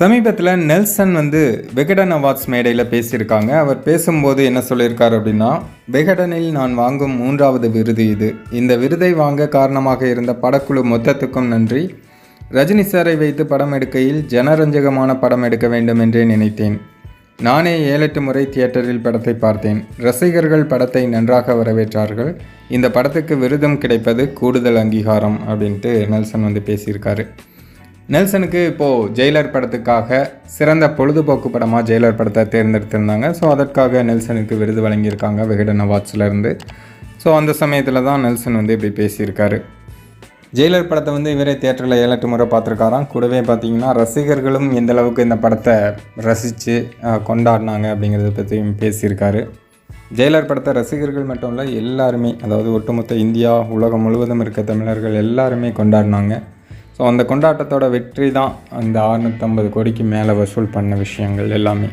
சமீபத்தில் நெல்சன் வந்து விகடன் அவார்ட்ஸ் மேடையில் பேசியிருக்காங்க. அவர் பேசும்போது என்ன சொல்லியிருக்காரு அப்படின்னா விகடனில் நான் வாங்கும் மூன்றாவது விருது இது. இந்த விருதை வாங்க காரணமாக இருந்த படக்குழு மொத்தத்துக்கும் நன்றி. ரஜினி சாரை வைத்து படம் எடுக்கையில் ஜனரஞ்சகமான படம் எடுக்க வேண்டும் என்றே நினைத்தேன். நானே ஏழெட்டு முறை தியேட்டரில் படத்தை பார்த்தேன். ரசிகர்கள் படத்தை நன்றாக வரவேற்றார்கள். இந்த படத்துக்கு விருதம் கிடைப்பது கூடுதல் அங்கீகாரம் அப்படின்ட்டு நெல்சன் வந்து பேசியிருக்காரு. நெல்சனுக்கு இப்போது ஜெயிலர் படத்துக்காக சிறந்த பொழுதுபோக்கு படமாக ஜெயிலர் படத்தை தேர்ந்தெடுத்திருந்தாங்க. ஸோ அதற்காக நெல்சனுக்கு விருது வழங்கியிருக்காங்க விகடன் அவார்ட்ஸ்லேருந்து. ஸோ அந்த சமயத்தில் தான் நெல்சன் வந்து இப்படி பேசியிருக்காரு. ஜெயிலர் படத்தை வந்து இவரே தேட்டரில் ஏழு எட்டு முறை பார்த்துருக்காராம். கூடவே பார்த்தீங்கன்னா ரசிகர்களும் எந்தளவுக்கு இந்த படத்தை ரசித்து கொண்டாடினாங்க அப்படிங்கிறத பற்றியும் பேசியிருக்காரு. ஜெயிலர் படத்தை ரசிகர்கள் மட்டும் இல்லை எல்லாருமே அதாவது ஒட்டுமொத்த இந்தியா உலகம் முழுவதும் இருக்க தமிழர்கள் எல்லாருமே கொண்டாடினாங்க. ஸோ அந்த கொண்டாட்டத்தோட வெற்றி தான் அந்த அறுநூற்றம்பது கோடிக்கு மேலே வசூல் பண்ண விஷயங்கள் எல்லாமே.